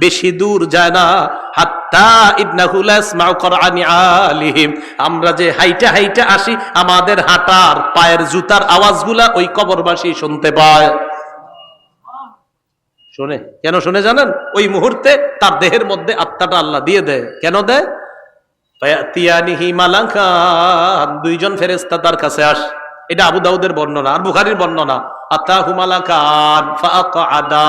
বেশি দূর যায় না। হাত্তা ইবনাহুল ইসমাউ কোরআনি আলিহিম। আমরা যে হাইটা হাইটা আসি, আমাদের হাঁটার পায়ের জুতার আওয়াজগুলা ওই কবরবাসী শুনতে পায়। শোনে, কেন শুনে জানেন? ওই মুহূর্তে তার দেহের মধ্যে আত্মাটা আল্লাহ দিয়ে দেয়। কেন দেয়? দুইজন ফেরেশতা তার কাছে আস। এটা আবু বর্ণনা, আর বুখারীর বর্ণনা। আতাহু মালাকান ফাআকআদা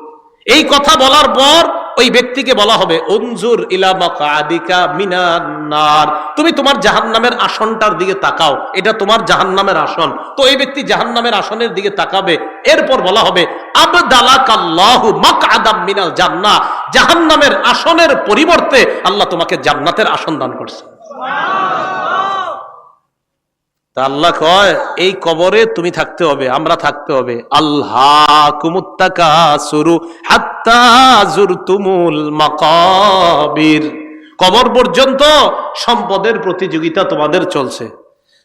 এই কথা বলার পর ওই ব্যক্তিকে বলা হবে অনজুর ইলা মাকাদিকা মিনান নার। তুমি তোমার জাহান্নামের আসনটার দিকে তাকাও, এটা তোমার জাহান্নামের আসন। তো এই ব্যক্তি জাহান্নামের আসনের দিকে তাকাবে, এরপর বলা হবে, আবদালাকাল্লাহু মাকআদাম মিনাল জান্নাহ। জাহান্নামের আসনের পরিবর্তে আল্লাহ তোমাকে জান্নাতের আসন দান করছে। তা আল্লাহ কয়, এই কবরে তুমি থাকতে হবে, আমরা থাকতে হবে। আল্লাহ কুমুত্তাকা সুরু হাত্তা জুরতুমুল মাকাবির। কবর পর্যন্ত সম্পদের প্রতিযোগিতা তোমাদের চলছে।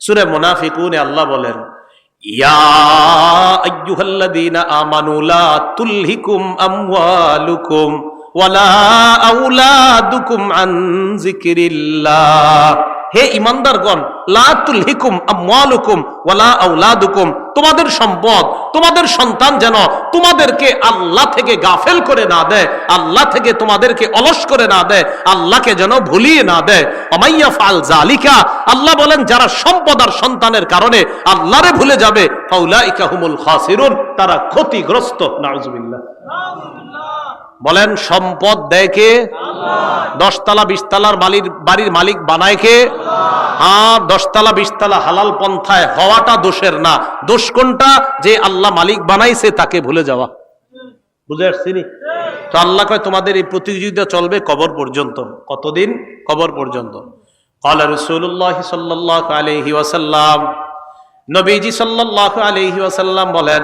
সুরে মুনাফিকুনে আল্লাহ বলেন, ইয়া হে ইমানদারগণ, লা তুলহিকুম আমওয়ালুকুম ওয়ালা আউলাদুকুম তোমাদের সম্পদ, তোমাদের সন্তান যেন তোমাদেরকে আল্লাহ থেকে গাফেল করে না দেয়, আল্লাহ থেকে তোমাদেরকে অলস করে না দেয়, আল্লাহকে যেন ভুলিয়ে না দেয়। অমাইয়া ফাল জালিকা আল্লাহ বলেন, যারা সম্পদ আর সন্তানের কারণে আল্লাহরে ভুলে যাবে, ফাউলাইকা হুমুল খাসিরুন, তারা ক্ষতিগ্রস্ত, নাউজুবিল্লাহ। বলেন সম্পদ দেয় কে দশতলা বিশতলার মালির বাড়ির মালিক বানায় কে হ্যাঁ দশতলা বিশতলা হালাল পন্থায় হওয়াটা দোষের না দোষ কোনটা যে আল্লাহ মালিক বানাইছে তাকে ভুলে যাওয়া বুঝে আসছি নি? তো আল্লাহ কয় তোমাদের এই প্রতিযোগিতা চলবে কবর পর্যন্ত কতদিন কবর পর্যন্ত قال رسول الله صلى الله عليه وسلم নবীজি সাল্লাল্লাহু আলাইহি ওয়াসাল্লাম বলেন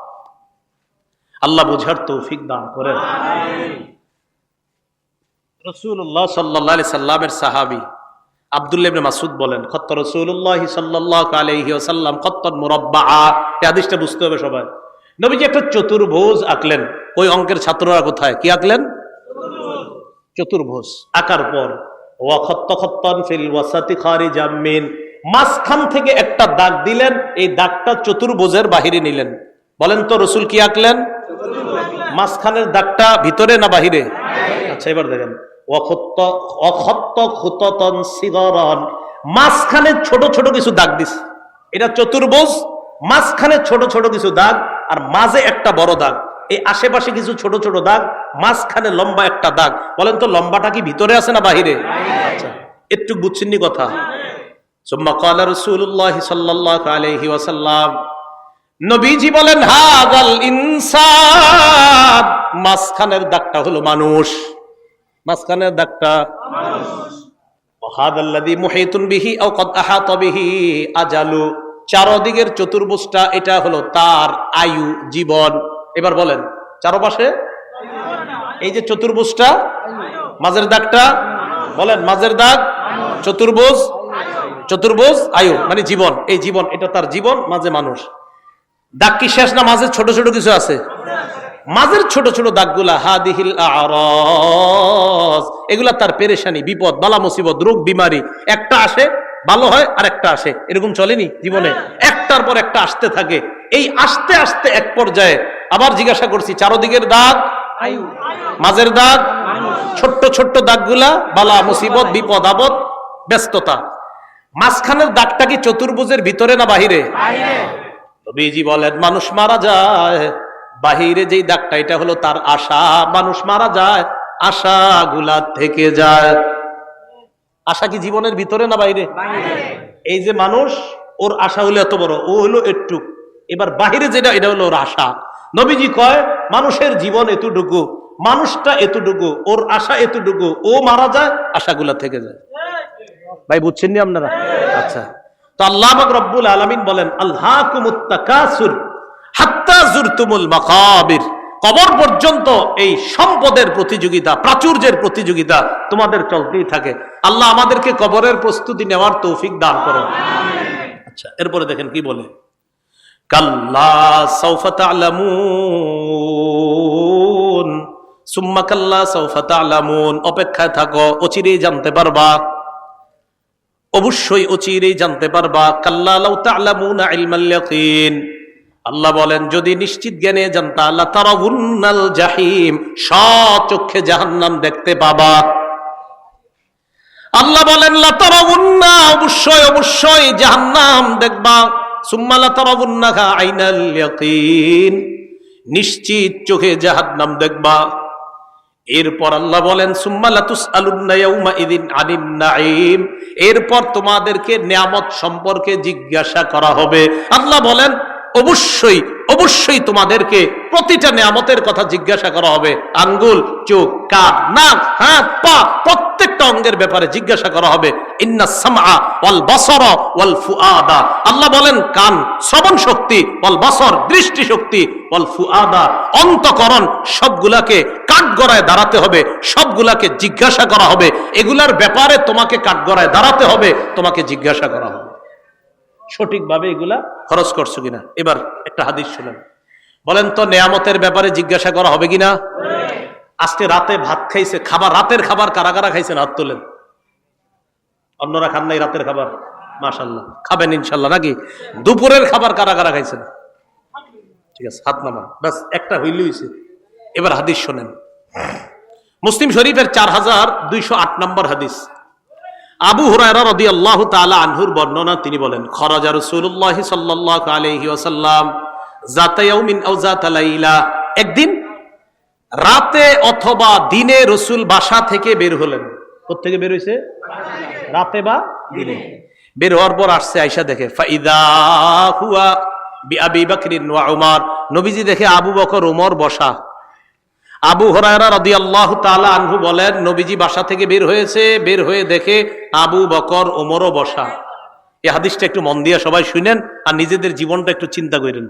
আল্লাহ বুঝার তৌফিক দান করেন। রসুল্লাহ সাল্লাহ সাল্লামের সাহাবি আব্দুল্লাহ মাসুদ বলেন রসুল্লাহ সাল্লাহ আলাইহি ওয়াসাল্লাম খত্তন মুরাব্বা হাদিসটা বুঝতে হবে সবাই। একটা চতুর্ভুজ আঁকলেন। ওই অঙ্কের ছাত্ররা কোথায়? কি আঁকলেন? চতুর্ভুজ আকার পর মাঝখান থেকে একটা দাগ দিলেন, এই দাগটা চতুর্ভুজের বাহিরে নিলেন। বলেন তো, রসুল কি আঁকলেন? মাঝখানের দাগটা ভিতরে না বাহিরে? আচ্ছা এবার দেখেন। মাঝখানে ছোট ছোট কিছু দাগ দিস এটা চতুর্ভুজ, মাঝখানে ছোট ছোট কিছু দাগ আর মাঝে একটা বড় দাগ। এই আশেপাশে কিছু ছোট ছোট দাগ, মাঝখানে লম্বা একটা দাগ। বলেন তো, লম্বাটা কি ভিতরে আছে না বাহিরে? আচ্ছা একটু বুঝছেননি কথা। সুম্মা ক্বালা রাসূলুল্লাহ সাল্লাল্লাহু আলাইহি ওয়াসাল্লাম নবীজি বলেন হাদাল ইনসান। মাঝখানের দাগটা হলো মানুষ। মাঝখানের দাগটা হাদাল্লাযী মুহিতুন বিহি আও কদ আহাতা বিহি আজালু। চতুর্ভুজটা এটা হলো তার আয়ু, জীবন। এবার বলেন, চারপাশে এই যে চতুর্ভুজটা, মাঝের দাগটা, বলেন, মাঝের দাগ, চতুর্ভুজ চতুর্ভুজ, আয়ু মানে জীবন। এই জীবন, এটা তার জীবন, মাঝে মানুষ। দাগ কি শেষ না মাঝে ছোট ছোট কিছু আছে? মাঝের ছোট ছোট দাগগুলা, হাদিহিল এগুলা তার পেরেশানি, বিপদ, বালা মুসিবত, রোগ, বিমারি। একটা আসে, ভালো হয় আর একটা আসে। এরকম চলেনি জীবনে? একটার পর একটা আসতে থাকে। এই আসতে আসতে এক পর্যায়ে আবার জিজ্ঞাসা করছি, চারোদিকের দাগ, মাঝের দাগ, ছোট্ট ছোট্ট দাগগুলা, বালা মুসিবত, বিপদ, আপদ, ব্যস্ততা। মাঝখানের দাগটা কি চতুর্ভুজের ভিতরে না বাহিরে? নবীজি বলেন মানুষ মারা যায় বাহিরে যেই দাগটা এটা হলো তার আশা। মানুষ মারা যায় আশা গুলা থেকে যায়। আশা কি জীবনের ভিতরে না বাইরে? এই যে মানুষ ওর আশা হলো এত বড় ও হলো একটু। এবার বাহিরে যেটা এটা হলো ওর আশা। নবীজি কয় মানুষের জীবন এতটুকু মানুষটা এতটুকু ওর আশা এতটুকু ও মারা যায় আশাগুলা থেকে যায়। ভাই বুঝছেন নি আপনারা? আচ্ছা। তো আল্লাহ রব্বুল আলামিন বলেন আল্লাহকুমুত তাকাসুর হাত্তা কবর পর্যন্ত এই সম্পদের প্রতিযোগিতা, প্রাচুর্যের প্রতিযোগিতা তোমাদের চলতেই থাকে। আল্লাহ আমাদেরকে কবরের প্রস্তুতি নেওয়ার তৌফিক দান করো আচ্ছা এরপরে দেখেন কি বলে, কাল্লা সৌফা তালামুন, সুম্মা কাল্লা সৌফা তালামুন। অপেক্ষায় থাকো, অচিরেই জানতে পারবা অবশ্যই অচিরেই জানতে পারবা, কাল্লা লাউ তা'লামুনা ইলমাল ইয়াকিন। আল্লাহ বলেন, যদি নিশ্চিত জ্ঞানে জানতা আল্লাহ তারাউন্নাল জাহিম সচক্ষে জাহান্নাম দেখতে পাবা। আল্লাহ বলেন, লা তারাউন্না, অবশ্যই অবশ্যই জাহান্নাম দেখবা। সুম্মা লা তারাউন্নাহা আইনাল নিশ্চিত চোখে জাহান্নাম দেখবা। এরপর আল্লাহ বলেন এরপর তোমাদেরকে নিয়ামত সম্পর্কে জিজ্ঞাসা করা হবে। আল্লাহ বলেন, অবশ্যই অবশ্যই তোমাদেরকে প্রতিটা নিয়ামতের কথা জিজ্ঞাসা করা হবে। আঙ্গুল, চোখ, কান, নাক, হাত, পা প্রত্যেকটা অঙ্গের ব্যাপারে জিজ্ঞাসা করা হবে, ইন্না সামআ ওয়াল বাসার ওয়াল ফুআদা। আল্লাহ বলেন, কান শ্রবণ শক্তি, ওয়াল বাসর দৃষ্টি শক্তি, ওয়াল ফুআদা। অন্তকরণ সবগুলাকে কাঠগড়ায় দাঁড়াতে হবে, সবগুলাকে জিজ্ঞাসা করা হবে। এগুলার ব্যাপারে তোমাকে কাঠগড়ায় দাঁড়াতে হবে, তোমাকে জিজ্ঞাসা করা হবে। সঠিকভাবে এগুলা খরচ করছ কিনা? এবার একটা হাদিস শুনেন। বলেন তো, নেয়ামতের ব্যাপারে জিজ্ঞাসা করা হবে কিনা? আজকে রাতে ভাত খাইছে, খাবার, রাতের খাবার কারা কারা খাইছেন? হাত তোলেন। অন্যরা খান নাই রাতের খাবার? মাশাল্লাহ খাবেন ইনশাল্লাহ নাকি? দুপুরের খাবার কারা কারা খাইছেন? ঠিক আছে, হাত নামান। ব্যাস, একটা হইল হইছে। এবার হাদিস শোনেন। মুসলিম শরীফের চার হাজার দুইশো আট নম্বর হাদিস। আবু হুরায়রা রাদিয়াল্লাহু তাআলা আনহুর বর্ণনা, তিনি বলেন, খরাজা রাসূলুল্লাহ সাল্লাল্লাহু আলাইহি ওয়াসাল্লাম যাতা ইয়াউমিন আও লাইলা। একদিন রাতে অথবা দিনে রসুল বাসা থেকে বের হলেন। কোত্থেকে বের হয়েছে রাতে বা দিনে? বের হওয়ার পর আসছে, আইসা দেখে, ফাইদা হুয়া বিআবি বকরিন ওয়া উমর। নবীজি দেখে আবু বকর, উমর বসা। আবু হরায়রা রাদিয়াল্লাহু তাআলা আনহু বলেন, নবীজি বাসা থেকে বের হয়েছে, বের হয়ে দেখে আবু বকর ওমরও বসা। এই হাদিসটা একটু মন দিয়ে সবাই শুনেন আর নিজেদের জীবনটা একটু চিন্তা করেন।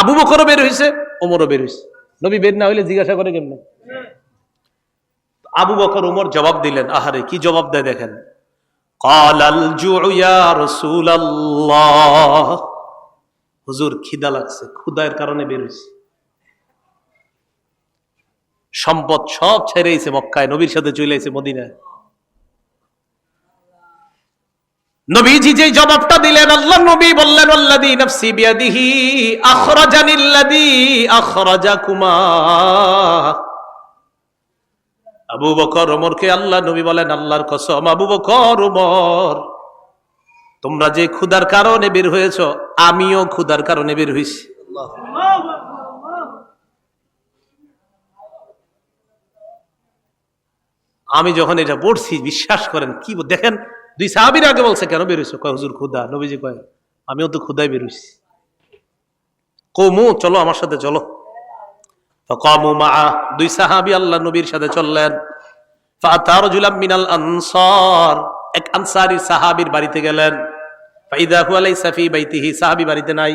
আবু বকরও বের হয়েছে ওমরও বের হয়েছে নবী বের না হইলে জিজ্ঞাসা করে কেমনে? আবু বকর, ওমর জবাব দিলেন, আহারে, কি জবাব দেয় দেখেন। হুজুর, খিদা লাগছে ক্ষুদায়ের কারণে বের হয়েছে সম্পদ সব ছেড়েছে মক্কায়, নবীর সাথে চলে মদিনায়। নবীজি যে জবাবটা দিলেন, আল্লাহ নবী বললেন আল্লাযী নাফসি বিয়াদিহি আখরাজানিল্লাযী আখরাজাকুমা। আবু বকর ওমরকে আল্লাহ নবী বলেন, আল্লাহর কসম, আবু বকর ওমর, তোমরা যে ক্ষুধার কারণে বের হয়েছ, আমিও ক্ষুধার কারণে বের হয়েছি। আমি যখন এটা পড়ছি, বিশ্বাস করেন, কি দেখেন? দুই সাহাবির আগে বলছে, কেন বেরোইছো? কয়, হুজুর খুদা নবীজি কয়, আমিও তো খুদায় বেরোইছি। কমু চলো আমার সাথে চলো। কমু মা দুই সাহাবি আল্লাহ নবীর সাথে চললেন। ফাতারজুলাম মিনাল আনসার, এক আনসারি সাহাবির বাড়িতে গেলেন। ফাইদা হুয়ালাই সাফি বাইতিহি, সাহাবী বাড়িতে নাই।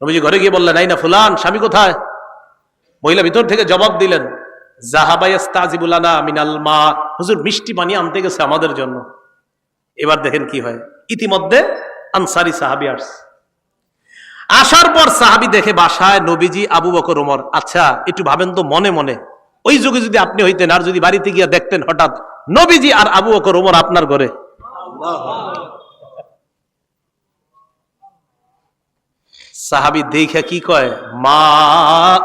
নবীজি ঘরে গিয়ে বললেন, এই না ফুলান, স্বামী কোথায়? মহিলা ভিতর থেকে জবাব দিলেন জাহাবাইস্তাজিবুলানা মিনাল মা। হুজুর, মিষ্টি পানি আনতে গেছে আমাদের জন্য। এবার দেখেন কি হয়। ইতিমধ্যে আনসারি সাহাবি আসছে। আসার পর সাহাবি দেখে বাসায় নবীজি, আবু বকর ওমর আচ্ছা একটু ভাবেন তো মনে মনে। ওই যুগে যদি আপনি হইতেন আর যদি বাড়িতে গিয়ে দেখতেন হঠাৎ নবীজি আর আবু বকর ওমর আপনার ঘরে। সাহাবি দেখে কি কয়? মা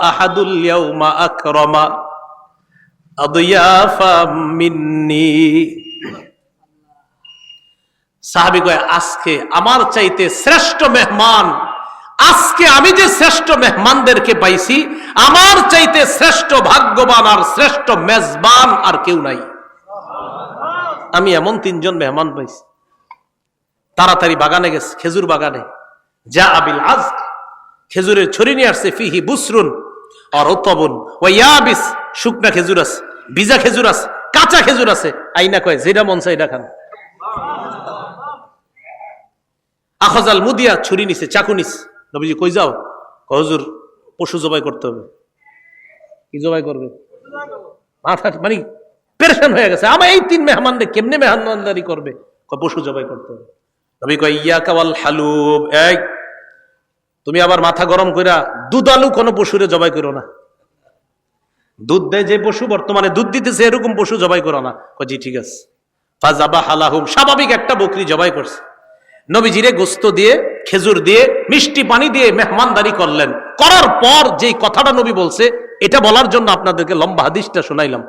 আহাদুল ইয়াউমা আকরামা সাহাবি কয়, আজকে আমার চাইতে শ্রেষ্ঠ মেহমান, আজকে আমি যে শ্রেষ্ঠ মেহমানদেরকে পাইছি, আমার চাইতে শ্রেষ্ঠ ভাগ্যবান আর শ্রেষ্ঠ মেজবান আর কেউ নাই। আমি এমন তিনজন মেহমান পাইছি। তাড়াতাড়ি বাগানে গেছে, খেজুর বাগানে। যা আবিল আজ খেজুরের ছড়ি নিয়ে আসছে, ফিহি বুসরুন আর ওতবন ও ইয়াবিস শুকনা খেজুর আছে, ভিজা খেজুর আছে, কাঁচা খেজুর আছে। আইনা কয়, যেটা মন চাই খান। আখজাল মুদিয়া ছুরি নিছে, চাকু নিছে নবীজি কই যাও? হুজুর, পশু জবাই করতে হবে। কি জবাই করবে? মাথা মানে পেরেশান হয়ে গেছে। আমার এই তিন মেহমানদের কেমনে মেহমানদারি করবে? পশু জবাই করতে হবে। নবী কয় ইয়া কাওয়াল হালুব। এই তুমি আবার মাথা গরম কইরা দুধ আলু কোনো পশুরে জবাই করো না। দুধ দেয় যে পশু বর্তমানে দুধ দিতেছে এরকম পশু জবাই করো না। কয়, জি ঠিক আছে। ফাজাবা হালাহুম স্বাভাবিক একটা বকরি জবাই করছে। নবীজিরে গোস্ত দিয়ে খেজুর দিয়ে মিষ্টি পানি দিয়ে মেহমানদারি করলেন। করার পর যে কথাটা নবী বলছে এটা বলার জন্য আপনাদেরকে লম্বা হাদিসটা শোনাইলাম।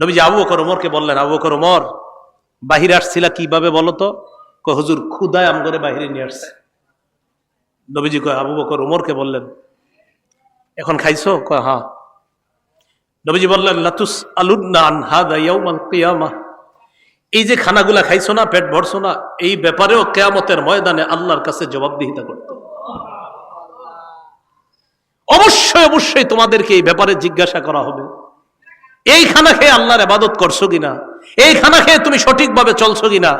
নবীজি আবু বকর ওমরকে বললেন আবু বকর ওমর বাহিরে আসছিলা কীভাবে বলতো হুজুর ক্ষুদায় আম করে বাহিরে নিয়ে আসছে। নবীজি কয়, আবু বকর ওমরকে বললেন, এখন খাইছো? কয় হ্যাঁ। নবীজি বললেন, লাতুস আলুন্না আন হাদা ইয়াউমাল এই যে খানাগুলা খাইছো না, পেট ভরছো না, এই ব্যাপারেও কেয়ামতের ময়দানে আল্লাহর কাছে জবাবদিহিতা করতে অবশ্যই অবশ্যই তোমাদেরকে এই ব্যাপারে জিজ্ঞাসা করা হবে। এই খানা খেয়ে আল্লাহর আবাদত করছ কিনা? এই খানা খেয়ে তুমি সঠিকভাবে চলছো কিনা?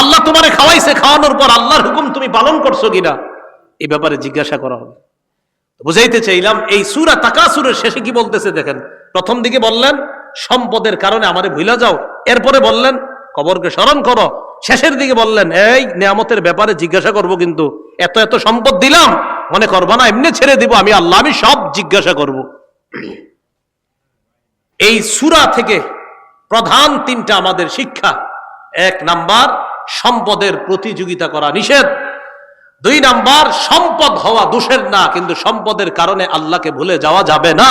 আল্লাহ তোমারে খাওয়াইছে, খাওয়ানোর পর আল্লাহর হুকুম তুমি পালন করছ কিনা? এই ব্যাপারে জিজ্ঞাসা করা হবে। বুঝাইতে চাইলাম, এই সুরা তাকাসুরের শেষে কি বলতেছে দেখেন। প্রথম দিকে বললেন, সম্পদের কারণে আমারে ভুলা যাও। এরপরে বললেন, কবরকে স্মরণ করো। শেষের দিকে বললেন, এই নিয়ামতের ব্যাপারে জিজ্ঞাসা করব কিন্তু, এত এত সম্পদ দিলাম, মনে করবা না, এমনি ছেড়ে দিব, আমি আল্লাহ, আমি সব জিজ্ঞাসা করব। এই সুরা থেকে প্রধান তিনটা আমাদের শিক্ষা। এক নাম্বার, সম্পদের প্রতিযোগিতা করা নিষেধ। দুই নাম্বার, সম্পদ হওয়া দোষের না, কিন্তু সম্পদের কারণে আল্লাহকে ভুলে যাওয়া যাবে না।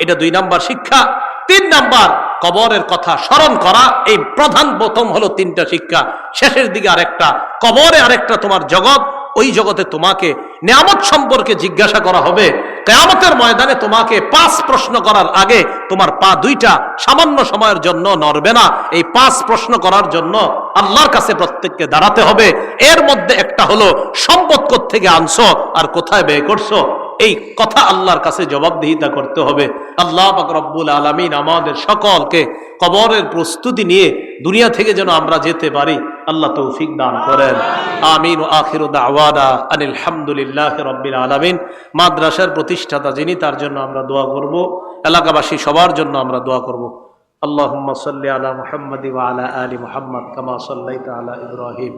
এটা দুই নাম্বার শিক্ষা। তিন নাম্বার, কবরের কথা স্মরণ করা। এই প্রধান প্রথম হলো তিনটা শিক্ষা। শেষের দিকে আরেকটা, কবরে আরেকটা তোমার জগৎ। ওই জগতে তোমাকে নিয়ামত সম্পর্কে জিজ্ঞাসা করা হবে। কেয়ামতের ময়দানে তোমাকে পাঁচ প্রশ্ন করার আগে তোমার পা দুইটা সামান্য সময়ের জন্য নড়বে না। এই পাঁচ প্রশ্ন করার জন্য আল্লাহর কাছে প্রত্যেককে দাঁড়াতে হবে। এর মধ্যে একটা হলো, সম্পদ থেকে আনছো আর কোথায় ব্যয় করছ? এই কথা আল্লাহর কাছে জবাবদিহিতা করতে হবে আল্লাহ পাক রব্বুল আলমিন আমাদের সকলকে কবরের প্রস্তুতি নিয়ে দুনিয়া থেকে যেন আমরা যেতে পারি আল্লাহ তৌফিক দান করেন আমিন ও আখির দাওয়ানা আনিল হামদুলিল্লাহ রব্বিল আলমিন মাদ্রাসার প্রতিষ্ঠাতা যিনি তার জন্য আমরা দোয়া করব এলাকাবাসী সবার জন্য আমরা দোয়া করব اللهم صل على محمد وعلى آل محمد كما صليت على إبراهيم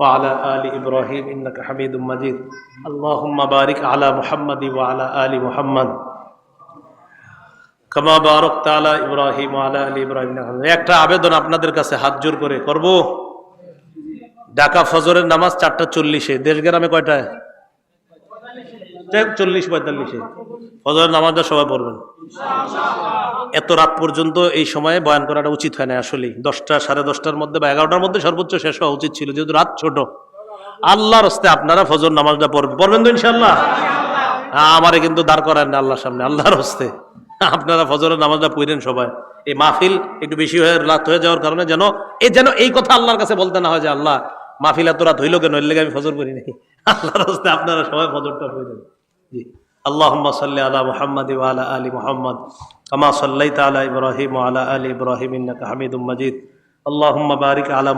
وعلى آل إبراهيم إنك حميد مجيد اللهم بارك على محمد وعلى آل محمد كما باركت على إبراهيم وعلى آل إبراهيم إنك حميد একটা আবেদন আপনাদের কাছে হাত জোর করে করব ঢাকা ফজরের নামাজ চারটা চল্লিশে দেশ গ্রামে কয়টায় চল্লিশ পঁয়তাল্লিশে। নামাজটা সবাই পড়বেন। এত রাত পর্যন্ত এই সময়ে বয়ান করাটা উচিত হয় না আসলে দশটা, সাড়ে দশটার মধ্যে বা এগারোটার মধ্যে সর্বোচ্চ শেষ হওয়া উচিত ছিল, যেহেতু রাত ছোট। আল্লাহর হস্তে আপনারা ফজর নামাজটা পড়বেন। পড়বেন তো ইনশাল্লাহ আমারে কিন্তু দাঁড় করেন না আল্লাহর সামনে, আল্লাহর হস্তে আপনারা ফজরের নামাজটা পড়েন সবাই। এই মাহফিল একটু বেশি হয়ে, রাত হয়ে যাওয়ার কারণে যেন এই যেন এই কথা আল্লাহর কাছে বলতে না হয় যে, আল্লাহ, মাহফিল এত রাত হইল কেন? এর আমি ফজর করি নাকি আল্লাহর হস্তে আপনারা সবাই ফজরটা পড়েন জি আল্লাহম্মা সাল্লি আলা মুহাম্মদ আলা আলী মুহাম্মদ, কামা সাল্লাইতা আলা ইব্রাহিম আলা আলী ইব্রাহিম ইন্নাকা হামিদুম মাজিদ। আল্লাহম্মা বারিক আলা